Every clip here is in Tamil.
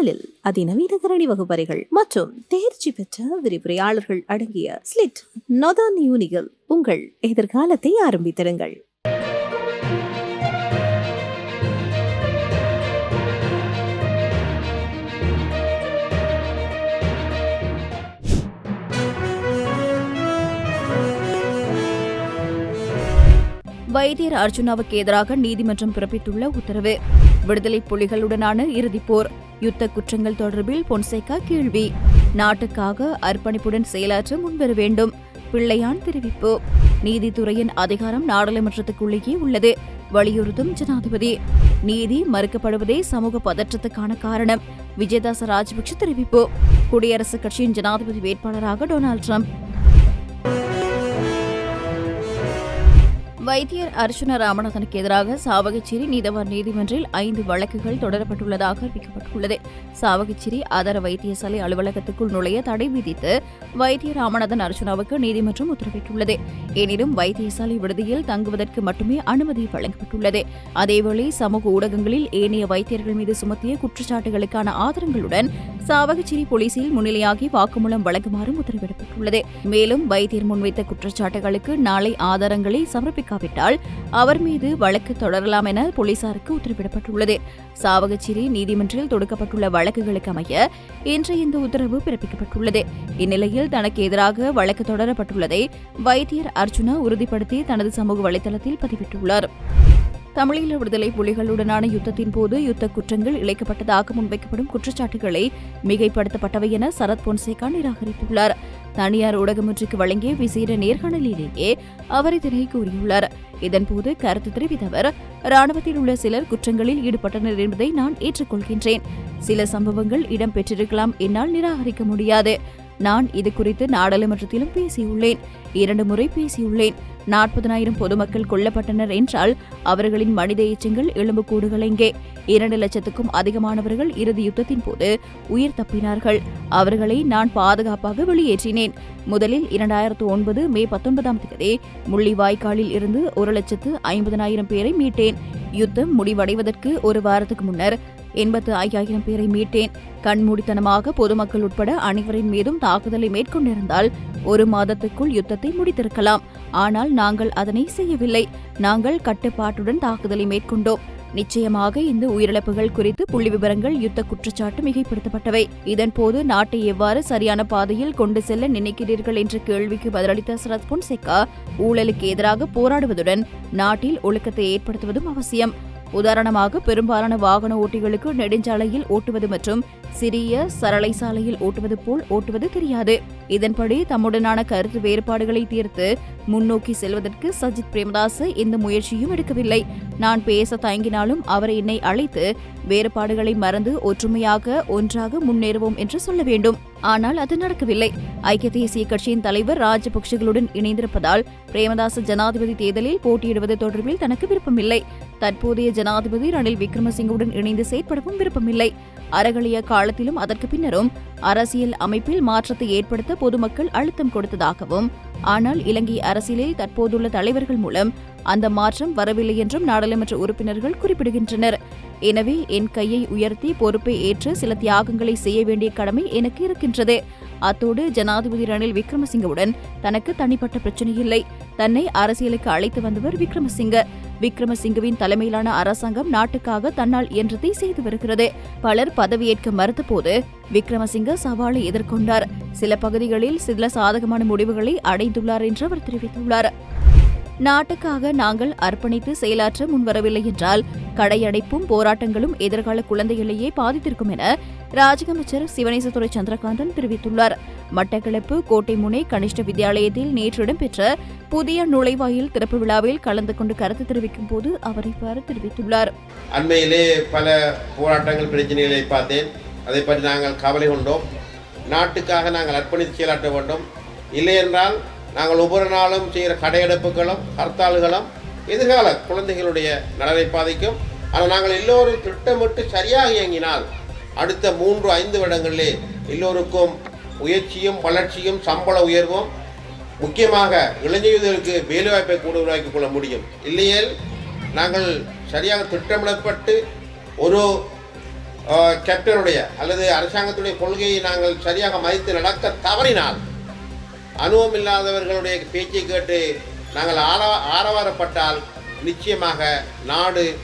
நாளில் அதிநவீன கரணி வகுப்பறைகள் மற்றும் தேர்ச்சி பெற்ற விரிவுரையாளர்கள் அடங்கிய ஸ்லிட் நொதான் யூனிகள் உங்கள் எதிர்காலத்தை ஆரம்பித்திருங்கள். வைத்தியர் அர்ஜுனாவுக்கு எதிராக நீதிமன்றம் பிறப்பித்துள்ள உத்தரவு. விடுதலை புலிகளுடனான இறுதிப்போர் யுத்த குற்றங்கள் தொடர்பில் பொன்சேகா கேள்வி. நாட்டுக்காக அர்ப்பணிப்புடன் செயலாற்ற முன்வர வேண்டும். பிள்ளையான் தெரிவிப்பு. நீதித்துறையின் அதிகாரம் நாடாளுமன்றத்துக்குள்ளேயே உள்ளது. வலியுறுத்தும் ஜனாதிபதி. நீதி மறுக்கப்படுவதே சமூக பதற்றத்துக்கான காரணம். விஜயதாச ராஜபக்ஷ தெரிவிப்பு. குடியரசுக் கட்சியின் ஜனாதிபதி வேட்பாளராக டொனால்ட் ட்ரம்ப். வைத்தியர் அர்ச்சுன ராமநாதனுக்கு எதிராக சாவகச்சேரி நீதவான் நீதிமன்றில் ஐந்து வழக்குகள் தொடரப்பட்டுள்ளதாக அறிவிக்கப்பட்டுள்ளது. சாவகச்சேரி ஆதார வைத்தியசாலை அலுவலகத்துக்குள் நுழைய தடை விதித்து வைத்திய ராமநாதன் அர்ச்சுனாவுக்கு நீதிமன்றம் உத்தரவிட்டுள்ளது. எனினும் வைத்தியசாலை விடுதியில் தங்குவதற்கு மட்டுமே அனுமதி வழங்கப்பட்டுள்ளது. அதேவேளை சமூக ஊடகங்களில் ஏனைய வைத்தியர்கள் மீது சுமத்திய குற்றச்சாட்டுகளுக்கான ஆதாரங்களுடன் சாவகச்சேரி போலீசில் முன்னிலையாகி வாக்குமூலம் வழங்குமாறும் உத்தரவிடப்பட்டுள்ளது. மேலும் வைத்தியர் முன்வைத்த குற்றச்சாட்டுகளுக்கு நாளை ஆதாரங்களை சமர்ப்பிக்காவிட்டால் அவர் மீது வழக்கு தொடரலாம் என போலீசாருக்கு உத்தரவிடப்பட்டுள்ளது. சாவகச்சேரி நீதிமன்றில் தொடுக்கப்பட்டுள்ள வழக்குகளுக்கு அமைய இன்று இந்த உத்தரவு பிறப்பிக்கப்பட்டுள்ளது. இந்நிலையில் தனக்கு எதிராக வழக்கு தொடரப்பட்டுள்ளதை வைத்தியர் அர்ஜுனா உறுதிப்படுத்தி தனது சமூக வலைதளத்தில் பதிவிட்டுள்ளார். தமிழீழ விடுதலை புலிகளுடனான யுத்தத்தின் போது யுத்த குற்றங்கள் இழைக்கப்பட்டதாக முன்வைக்கப்படும் குற்றச்சாட்டுகளை மிகைப்படுத்தப்பட்டவை என சரத் பொன்சேகா நிராகரித்துள்ளார். தனியார் ஊடகமொன்றுக்கு வழங்கிய விசேட நேர்காணலிலேயே அவர் இதனை கூறியுள்ளார். இதன்போது கருத்து தெரிவித்த அவர் ராணுவத்தில் உள்ள சிலர் குற்றங்களில் ஈடுபட்டனர் என்பதை நான் ஏற்றுக்கொள்கின்றேன். சில சம்பவங்கள் இடம்பெற்றிருக்கலாம் என்னால் நிராகரிக்க முடியாது. நான் இது குறித்து நாடாளுமன்றத்திலும் பேசியுள்ளேன். இரண்டு முறை பேசியுள்ளேன். நாற்பதனாயிரம் பொதுமக்கள் கொல்லப்பட்டனர் என்றால் அவர்களின் மனித எச்சங்கள் எலும்புக்கூடுகள் எங்கே? இரண்டு லட்சத்துக்கும் அதிகமானவர்கள் இறுதி யுத்தத்தின் போது உயிர் தப்பினார்கள். அவர்களை நான் பாதுகாப்பாக வெளியேற்றினேன். முதலில் இரண்டாயிரத்து ஒன்பது மே பத்தொன்பதாம் தேதி முள்ளிவாய்க்காலில் இருந்து ஒரு லட்சத்து ஐம்பதனாயிரம் பேரை மீட்டேன். யுத்தம் முடிவடைவதற்கு ஒரு வாரத்துக்கு முன்னர் எண்பத்து ஐயாயிரம் பேரை மீட்டேன். கண்மூடித்தனமாக பொதுமக்கள் உட்பட அனைவரின் மீதும் தாக்குதலை மேற்கொண்டிருந்தால் ஒரு மாதத்துக்குள் யுத்தத்தை முடித்திருக்கலாம். ஆனால் நாங்கள் அதனை செய்யவில்லை. நாங்கள் கட்டுப்பாட்டுடன் தாக்குதலை மேற்கொண்டோம். நிச்சயமாக இந்த உயிரிழப்புகள் குறித்து புள்ளி விவரங்கள் யுத்த குற்றச்சாட்டு மிகைப்படுத்தப்பட்டவை. இதன்போது நாட்டை எவ்வாறு சரியான பாதையில் கொண்டு செல்ல நினைக்கிறீர்கள் என்ற கேள்விக்கு பதிலளித்த சரத் பொன்சேகா ஊழலுக்கு எதிராக போராடுவதுடன் நாட்டில் ஒழுக்கத்தை ஏற்படுத்துவதும் அவசியம். உதாரணமாக பெரும்பாலான வாகன ஓட்டிகளுக்கு நெடுஞ்சாலையில் ஓட்டுவது மற்றும் சிறிய சரளை சாலையில் ஓட்டுவது போல் ஓட்டுவது தெரியாது. இதன்படி தம்முடனான கருத்து வேறுபாடுகளை தீர்த்து முன்னோக்கி செல்வதற்கு சஜித் பிரேமதாஸ் எந்த முயற்சியும் எடுக்கவில்லை. நான் பேச தயங்கினாலும் அவர் என்னை அழைத்து வேறுபாடுகளை மறந்து ஒற்றுமையாக ஒன்றாக முன்னேறுவோம் என்று சொல்ல வேண்டும். ஆனால் அது நடக்கவில்லை. ஐக்கிய தேசிய கட்சியின் தலைவர் ராஜபக்சேகளுடன் இணைந்திருப்பதால் பிரேமதாச ஜனாதிபதி தேர்தலில் போட்டியிடுவது தொடர்பில் தனக்கு விருப்பமில்லை. தற்போதைய ஜனாதிபதி ரணில் விக்ரமசிங்கவுடன் இணைந்து செயற்படவும் விருப்பமில்லை. அறகலிய காலத்திலும் அதற்கு பின்னரும் அரசியல் அமைப்பில் மாற்றத்தை ஏற்படுத்த பொதுமக்கள் அழுத்தம் கொடுத்ததாகவும் ஆனால் இலங்கை அரசியலில் தற்போதுள்ள தலைவர்கள் மூலம் அந்த மாற்றம் வரவில்லை என்றும் நாடாளுமன்ற உறுப்பினர்கள் குறிப்பிடுகின்றனர். எனவே என் கையை உயர்த்தி பொறுப்பை ஏற்று சில தியாகங்களை செய்ய வேண்டிய கடமை எனக்கு இருக்கின்றது. அத்தோடு ஜனாதிபதி ரணில் விக்ரமசிங்கவுடன் தனக்கு தனிப்பட்ட பிரச்சனை இல்லை தன்னை அரசியலுக்கு அழைத்து வந்தவர் விக்ரமசிங்க. விக்ரமசிங்கவின் தலைமையிலான அரசாங்கம் நாட்டுக்காக தன்னால் இயன்றதை செய்து வருகிறது. பலர் பதவியேற்க மறுத்தபோது விக்ரமசிங்க சவாலை எதிர்கொண்டார். சில பகுதிகளில் சில சாதகமான முடிவுகளை அடைந்துள்ளார் என்று அவர் தெரிவித்துள்ளார். நாட்டுக்காக நாங்கள் அர்ப்பணித்து செயலாற்ற முன்வரவில்லை என்றால் கடையடைப்பும் போராட்டங்களும் எதிர்கால குழந்தைகளையே பாதித்திருக்கும் என ராஜக அமைச்சர் சிவனேசதுரை சந்திரகாந்தன் தெரிவித்துள்ளார். மட்டக்களப்பு கோட்டை முனை கனிஷ்ட வித்யாலயத்தில் நேற்று இடம்பெற்ற புதிய நுழைவாயில் திறப்பு விழாவில் கலந்து கொண்டு கருத்து தெரிவிக்கும் போது அவர் இவ்வாறு தெரிவித்துள்ளார். அண்மையிலே பல போராட்டங்கள் பிரச்சனைகளை பார்த்தேன். அதை பற்றி நாங்கள் கவலை கொண்டோம். நாட்டுக்காக நாங்கள் அர்ப்பணித்து செயலாற்ற வேண்டும். இல்லை என்றால் நாங்கள் ஒவ்வொரு நாளும் செய்கிற கடையெடுப்புகளும் ஹர்த்தால்களும் எதிர்கால குழந்தைகளுடைய நலனை பாதிக்கும். ஆனால் நாங்கள் எல்லோரும் திட்டமிட்டு சரியாக இயங்கினால் அடுத்த மூன்று ஐந்து வருடங்களிலே எல்லோருக்கும் முயற்சியும் வளர்ச்சியும் சம்பள உயர்வும் முக்கியமாக இளைஞர்களுக்கு வேலைவாய்ப்பை கூட உருவாக்கிக் கொள்ள முடியும். இல்லையேல் நாங்கள் சரியாக திட்டமிடப்பட்டு ஒரு கேப்டனுடைய அல்லது அரசாங்கத்துடைய கொள்கையை நாங்கள் சரியாக மதித்து நடக்க தவறினால் அனுபவம் இல்லாதவர்களுடைய பேச்சை கேட்டு நாங்கள் ஆர ஆரவாரப்பட்டால் நிச்சயமாக நாடு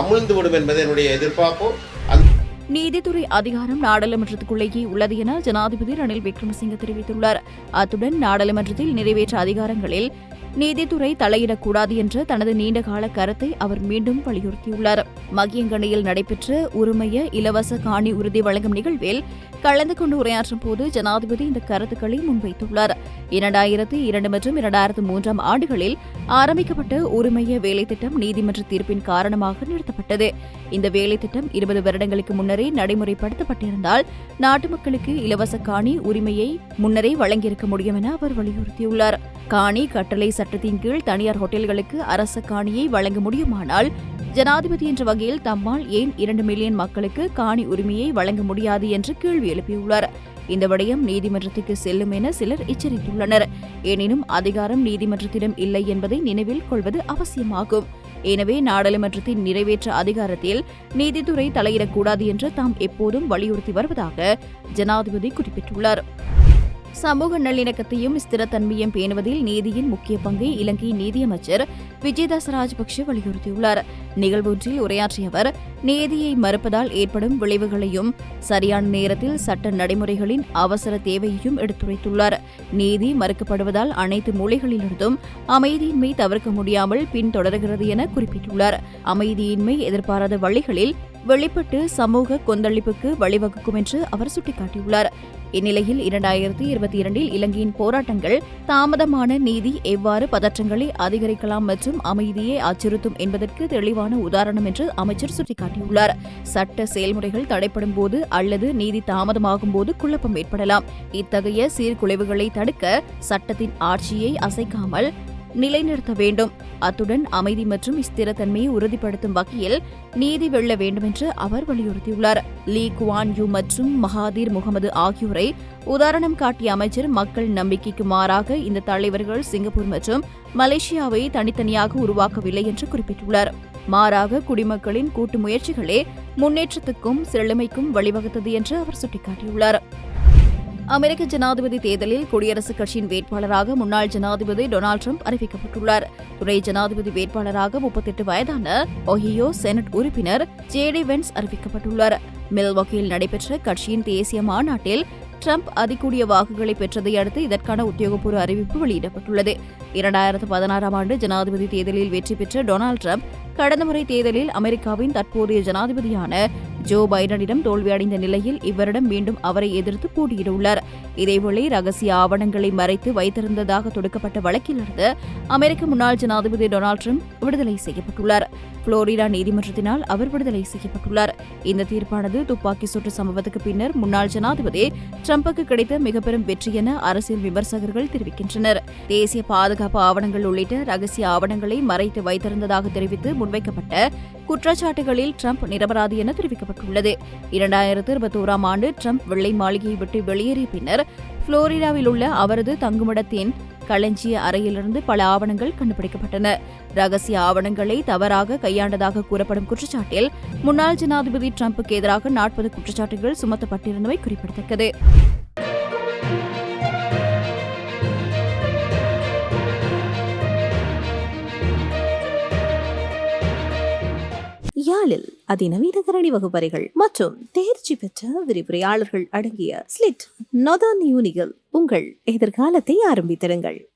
அமிழ்ந்து விடும் என்பது என்னுடைய எதிர்பார்ப்பு. நீதித்துறை அதிகாரம் நாடாளுமன்றத்துக்குள்ளேயே உள்ளது என ஜனாதிபதி ரணில் விக்ரமசிங்க தெரிவித்துள்ளார். அத்துடன் நாடாளுமன்றத்தில் நிறைவேற்ற அதிகாரங்களில் நீதித்துறை தலையிடக்கூடாது என்ற தனது நீண்டகால கருத்தை அவர் மீண்டும் வலியுறுத்தியுள்ளார். மகியங்கணியில் நடைபெற்ற உரிமைய இலவச காணி உறுதி வழங்கும் நிகழ்வில் கலந்து கொண்டு உரையாற்றும் போது ஜனாதிபதி இந்த கருத்துக்களை முன்வைத்துள்ளார். இரண்டாயிரத்து இரண்டு மற்றும் இரண்டாயிரத்து மூன்றாம் ஆண்டுகளில் ஆரம்பிக்கப்பட்ட உரிமைய வேலைத்திட்டம் நீதிமன்ற தீர்ப்பின் காரணமாக நிறுத்தப்பட்டது. இந்த வேலைத்திட்டம் இருபது வருடங்களுக்கு முன்னரே நடைமுறைப்படுத்தப்பட்டிருந்தால் நாட்டு மக்களுக்கு இலவச காணி உரிமையை முன்னரே வழங்கியிருக்க முடியும் என அவர் வலியுறுத்தியுள்ளார். காணி கட்டளை சட்ட சட்டத்தின் கீழ் தனியார் ஹோட்டல்களுக்கு அரச காணியை வழங்க முடியுமானால் ஜனாதிபதி என்ற வகையில் தம்மால் ஏன் இரண்டு மில்லியன் மக்களுக்கு காணி உரிமையை வழங்க முடியாது என்று கேள்வி எழுப்பியுள்ளார். இந்த விடயம் நீதிமன்றத்துக்கு செல்லும் என சிலர் எச்சரித்துள்ளனர். எனினும் அதிகாரம் நீதிமன்றத்திடம் இல்லை என்பதை நினைவில் கொள்வது அவசியமாகும். எனவே நாடாளுமன்றத்தின் நிறைவேற்ற அதிகாரத்தில் நீதித்துறை தலையிடக்கூடாது என்று தாம் எப்போதும் வலியுறுத்தி வருவதாக ஜனாதிபதி குறிப்பிட்டுள்ளார். சமூக நல்லிணக்கத்தையும் ஸ்திரத்தன்மையும் பேணுவதில் நீதியின் முக்கிய பங்கை இலங்கை நீதியமைச்சர் விஜயதாஸ் ராஜபக்சே வலியுறுத்தியுள்ளார். நிகழ்வொன்றில் உரையாற்றிய அவர் நீதியை மறுப்பதால் ஏற்படும் விளைவுகளையும் சரியான நேரத்தில் சட்ட நடைமுறைகளின் அவசர தேவையையும் எடுத்துரைத்துள்ளார். நீதி மறுக்கப்படுவதால் அனைத்து மூலைகளிலிருந்தும் அமைதியின்மை தவிர்க்க முடியாமல் பின்தொடர்கிறது என குறிப்பிட்டுள்ளார். அமைதியின்மை எதிர்பாராத வழிகளில் வெளிப்பட்டு சமூக கொந்தளிப்புக்கு வழிவகுக்கும் என்று அவர் சுட்டிக்காட்டியுள்ளார். இந்நிலையில் இரண்டாயிரத்தி இருபத்தி இரண்டில் இலங்கையின் போராட்டங்கள் தாமதமான நீதி எவ்வாறு பதற்றங்களை அதிகரிக்கலாம் மற்றும் அமைதியை அச்சுறுத்தும் என்பதற்கு தெளிவான உதாரணம் என்று அமைச்சர் சுட்டிக்காட்டியுள்ளார். சட்ட செயல்முறைகள் தடைப்படும் போது அல்லது நீதி தாமதமாகும் போது குழப்பம் ஏற்படலாம். இத்தகைய சீர்குலைவுகளை தடுக்க சட்டத்தின் ஆட்சியை அசைக்காமல் நிலைநிறுத்த வேண்டும். அத்துடன் அமைதி மற்றும் ஸ்திரத்தன்மையை உறுதிப்படுத்தும் வகையில் நீதி வெல்ல வேண்டும் என்று அவர் வலியுறுத்தியுள்ளார். லீ குவான் யூ மற்றும் மகாதீர் முகமது ஆகியோரை உதாரணம் காட்டிய அமைச்சர் மக்கள் நம்பிக்கைக்கு மாறாக இந்த தலைவர்கள் சிங்கப்பூர் மற்றும் மலேசியாவை தனித்தனியாக உருவாக்கவில்லை என்று குறிப்பிட்டுள்ளார். மாறாக குடிமக்களின் கூட்டு முயற்சிகளே முன்னேற்றத்துக்கும் செழுமைக்கும் வழிவகுத்தது என்று அவர் சுட்டிக்காட்டியுள்ளார். அமெரிக்க ஜனாதிபதி தேர்தலில் குடியரசுக் கட்சியின் வேட்பாளராக முன்னாள் ஜனாதிபதி டொனால்டு ட்ரம்ப் அறிவிக்கப்பட்டுள்ளார். துணை ஜனாதிபதி வேட்பாளராக முப்பத்தெட்டு வயதான ஒஹியோ செனட் உறுப்பினர் ஜேடி வென்ஸ் அறிவிக்கப்பட்டுள்ளார். மில்வாக்கியில் நடைபெற்ற கட்சியின் தேசிய மாநாட்டில் ட்ரம்ப் அதிகூடிய வாக்குகளை பெற்றதை அடுத்து இதற்கான உத்தியோகபூர்வ அறிவிப்பு வெளியிடப்பட்டுள்ளது. இரண்டாயிரத்து பதினாறாம் ஆண்டு ஜனாதிபதி தேர்தலில் வெற்றி பெற்ற டொனால்டு ட்ரம்ப் கடந்த முறை தேர்தலில் அமெரிக்காவின் தற்போதைய ஜனாதிபதியான ஜோ பைடனிடம் தோல்வியடைந்த நிலையில் இவரிடம் மீண்டும் அவரை எதிர்த்து போட்டியிடவுள்ளார் இதேவேளை ரகசிய ஆவணங்களை மறைத்து வைத்திருந்ததாக தொடுக்கப்பட்ட வழக்கிலிருந்து அமெரிக்க முன்னாள் ஜனாதிபதி டொனால்டு ட்ரம்ப் விடுதலை செய்யப்பட்டுள்ளார். புளோரிடா நீதிமன்றத்தினால் அவர் விடுதலை செய்யப்பட்டுள்ளார். இந்த தீர்ப்பானது துப்பாக்கி சுற்று சம்பவத்துக்கு பின்னர் முன்னாள் ஜனாதிபதி டிரம்புக்கு கிடைத்த மிகப்பெரும் வெற்றி என அரசியல் விமர்சகர்கள் தெரிவிக்கின்றனர். தேசிய பாதுகாப்பு ஆவணங்கள் உள்ளிட்ட ரகசிய ஆவணங்களை மறைத்து வைத்திருந்ததாக தெரிவித்து முன்வைக்கப்பட்ட குற்றச்சாட்டுகளில் டிரம்ப் நிரபராதி என தெரிவிக்கப்பட்டுள்ளது. இரண்டாயிரத்து இருபத்தோராம் ஆண்டு டிரம்ப் வெள்ளை மாளிகையை விட்டு வெளியேறிய பின்னர் புளோரிடாவில் உள்ள அவரது தங்குமிடத்தின் களஞ்சிய அறையிலிருந்து பல ஆவணங்கள் கண்டுபிடிக்கப்பட்டன. ரகசிய ஆவணங்களை தவறாக கையாண்டதாக கூறப்படும் குற்றச்சாட்டில் முன்னாள் ஜனாதிபதி டிரம்புக்கு எதிராக நாற்பது குற்றச்சாட்டுகள் சுமத்தப்பட்டிருந்தமை குறிப்பிடத்தக்கது. யாழில் அதிநவீன கரணி வகுப்பறைகள் மற்றும் தேர்ச்சி பெற்ற விரிவுரையாளர்கள் அடங்கிய ஸ்லிட் நொதான் யூனிகள் உங்கள் எதிர்காலத்தை ஆரம்பித்திருங்கள்.